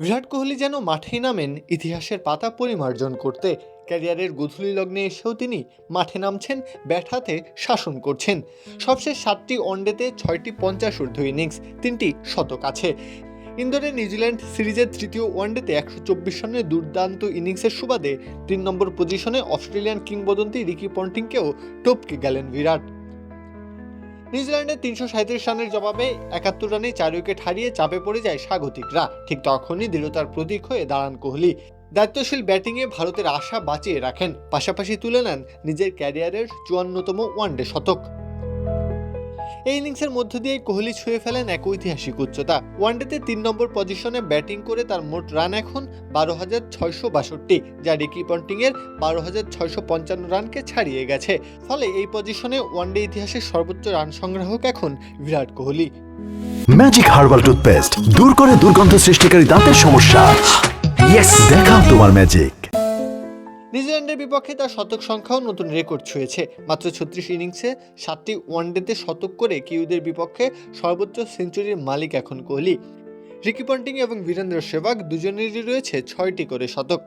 বিরাট কোহলি যেন মাঠেই নামেন, ইতিহাসের পাতা পরিমার্জন করতে। ক্যারিয়ারের গুধুলি লগ্নে এসেও তিনি মাঠে নামছেন, ব্যাট হাতে শাসন করছেন। সবশেষ সাতটি ওয়ানডেতে ছয়টি পঞ্চাশ ঊর্ধ্ব ইনিংস, তিনটি শতক আছে। ইন্দোরে নিউজিল্যান্ড সিরিজের তৃতীয় ওয়ানডেতে একশো চব্বিশ রানের দুর্দান্ত ইনিংসের সুবাদে তিন নম্বর পজিশনে অস্ট্রেলিয়ান কিংবদন্তি রিকি পন্টিংকেও টপকে গেলেন বিরাট। নিউজিল্যান্ডের তিনশো সাঁত্রিশ রানের জবাবে একাত্তর রানে চার উইকেট হারিয়ে চাপে পড়ে যায় স্বাগতিকরা। ঠিক তখনই দৃঢ়তার প্রতীক হয়ে দাঁড়ান কোহলি। দায়িত্বশীল ব্যাটিংয়ে ভারতের আশা বাঁচিয়ে রাখেন। পাশাপাশি তুলে নেন নিজের ক্যারিয়ারের চুয়ান্নতম ওয়ানডে শতক। এই ইনিংসের মধ্য দিয়ে কোহলি ছুঁয়ে ফেলেন এক ঐতিহাসিক উচ্চতা। ওয়ানডেতে তিন নম্বর পজিশনে ব্যাটিং করে তার মোট রান এখন বারো হাজার ছয়শো বাষট্টি, যা রিকি পন্টিংয়ের বারো হাজার ছয়শো পঞ্চান্ন রানকে ছাড়িয়ে গেছে। ফলে এই পজিশনে ওয়ানডে ইতিহাসের সর্বোচ্চ রান সংগ্রাহক এখন Virat Kohli. Magic herbal toothpaste দূর করে দুর্গন্ধ সৃষ্টিকারী দাঁতের সমস্যা। তোমার ম্যাজিক নিউজিল্যান্ডের বিপক্ষে তার শতক সংখ্যাও নতুন রেকর্ড ছুঁয়েছে। মাত্র ছত্রিশ ইনিংসে সাতটি ওয়ানডেতে শতক করে কিউদের বিপক্ষে সর্বোচ্চ সেঞ্চুরির মালিক এখন কোহলি। রিকি পন্টিং এবং বীরেন্দ্র সেবাগ দুজনেরই রয়েছে ছয়টি করে শতক।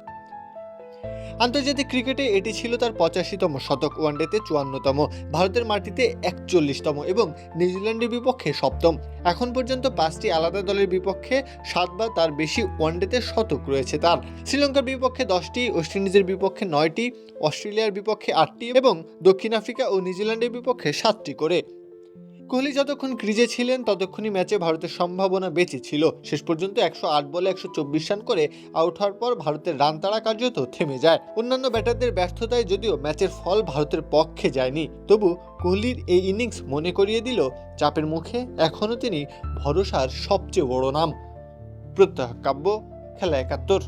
আন্তর্জাতিক ক্রিকেটে এটি ছিল তার পঁচাশিতম শতক ওয়ানডেতে চুয়ান্নতম, ভারতের মাটিতে একচল্লিশতম এবং নিউজিল্যান্ডের বিপক্ষে সপ্তম। এখন পর্যন্ত পাঁচটি আলাদা দলের বিপক্ষে সাতবার তার বেশি ওয়ানডেতে শতক রয়েছে তার। শ্রীলঙ্কার বিপক্ষে দশটি, ওয়েস্ট ইন্ডিজের বিপক্ষে নয়টি, অস্ট্রেলিয়ার বিপক্ষে আটটি এবং দক্ষিণ আফ্রিকা ও নিউজিল্যান্ডের বিপক্ষে সাতটি করে। কোহলি যতক্ষণ ক্রিজে ছিলেন, ততক্ষণই ম্যাচে ভারতের সম্ভাবনা বেঁচে ছিল। শেষ পর্যন্ত একশো আট বলে একশো চব্বিশ রান করে আউট হওয়ার পর ভারতের রান তাড়া কার্যত থেমে যায়। অন্যান্য ব্যাটারদের ব্যর্থতায় যদিও ম্যাচের ফল ভারতের পক্ষে যায়নি, তবু কোহলির এই ইনিংস মনে করিয়ে দিল চাপের মুখে এখনও তিনি ভরসার সবচেয়ে বড় নাম। প্রত্যহ কাব্য, খেলা একাত্তর।